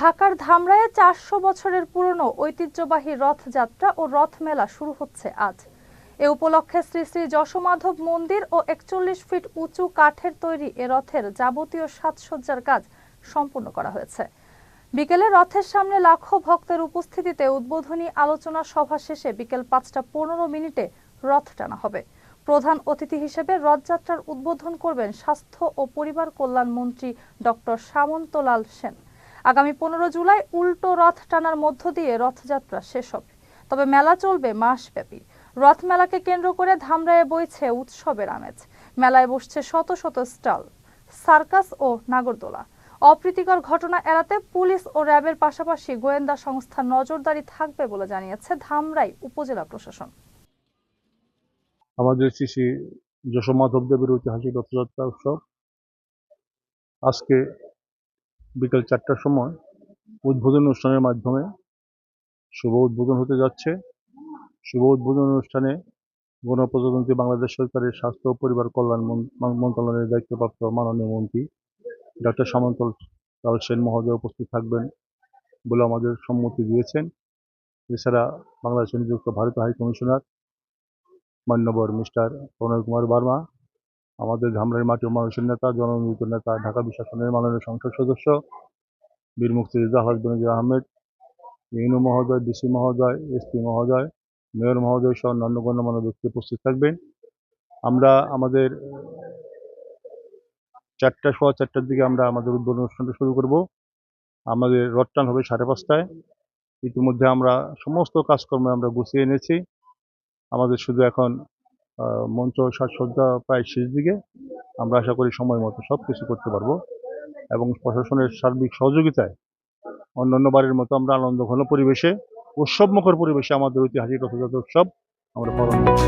ঢাকার ধামরায়ে চারশো বছরের পুরনো ঐতিহ্যবাহী রথযাত্রা ও রথ মেলা শুরু হচ্ছে আজ। এ উপলক্ষে শ্রী শ্রী যশোমাধব মন্দির ও একচল্লিশ ফিট উঁচু কাঠের তৈরি এ রথের যাবতীয় সাজসজ্জার কাজ সম্পূর্ণ করা হয়েছে। বিকেলে রথের সামনে লাখো ভক্তের উপস্থিতিতে উদ্বোধনী আলোচনা সভা শেষে বিকেল পাঁচটা পনেরো মিনিটে রথ টানা হবে। প্রধান অতিথি হিসেবে রথযাত্রার উদ্বোধন করবেন স্বাস্থ্য ও পরিবার কল্যাণ মন্ত্রী ডক্টর সামন্তলাল সেন। আগামী পনেরো জুলাই উল্টো রথ টানার মধ্য দিয়ে রথযাত্রা শেষ হবে। তবে মেলা চলবে মাসব্যাপী। রথ মেলাকে কেন্দ্র করে ধামরায়ে বইছে উৎসবের আমেজ। মেলায় বসছে শত শত স্টল, সার্কাস ও নাগরদোলা। অপ্রীতিকর ঘটনা এড়াতে পুলিশ ও র্যাবের পাশাপাশি গোয়েন্দা সংস্থার নজরদারি থাকবে বলে জানিয়েছে ধামরাই উপজেলা প্রশাসন। আমাদের শ্রী যশোমাধব ঐতিহাসিক রথযাত্রা উৎসব। আজকে বিকেল চারটার সময় উদ্বোধন অনুষ্ঠানের মাধ্যমে শুভ উদ্বোধন হতে যাচ্ছে। শুভ উদ্বোধন অনুষ্ঠানে গণপ্রজাতন্ত্রী বাংলাদেশ সরকারের স্বাস্থ্য ও পরিবার কল্যাণ মন- মন্ত্রণালয়ের দায়িত্বপ্রাপ্ত মাননীয় মন্ত্রী ডক্টর সামন্তল লাল সেন মহোদয় উপস্থিত থাকবেন বলে আমাদের সম্মতি দিয়েছেন। এছাড়া বাংলাদেশে নিযুক্ত ভারতীয় হাই কমিশনার মান্যবর মিস্টার প্রণয় কুমার বার্মা আমাদের ধামরাই মাটি মানুষের নেতা জননিযুক্ত নেতা, ঢাকা বিশাসনের মাননীয় সংসদ সদস্য, বীর মুক্তিযোদ্ধা বেনজির আহমেদ, ইউনু মহোদয়, ডিসি মহোদয়, এসপি মহোদয়, মেয়র মহোদয় সহ অন্যান্য গণ্যমান্য ব্যক্তি উপস্থিত থাকবেন। আমরা আমাদের চারটা সোয়া চারটার দিকে আমরা আমাদের উদ্বোধন অনুষ্ঠানটা শুরু করব। আমাদের রথটান হবে সাড়ে পাঁচটায়। ইতিমধ্যে আমরা সমস্ত কাজকর্ম আমরা গুছিয়ে এনেছি। আমাদের শুধু এখন মঞ্চ সাজসজ্জা প্রায় শেষ দিকে। আমরা আশা করি সময় মতো সব কিছু করতে পারব এবং প্রশাসনের সার্বিক সহযোগিতায় অন্যান্য বারের মতো আমরা আনন্দ ঘন পরিবেশে উৎসবমুখর পরিবেশে আমাদের ঐতিহাসিক রথযাত্রা উৎসব আমরা পালন করব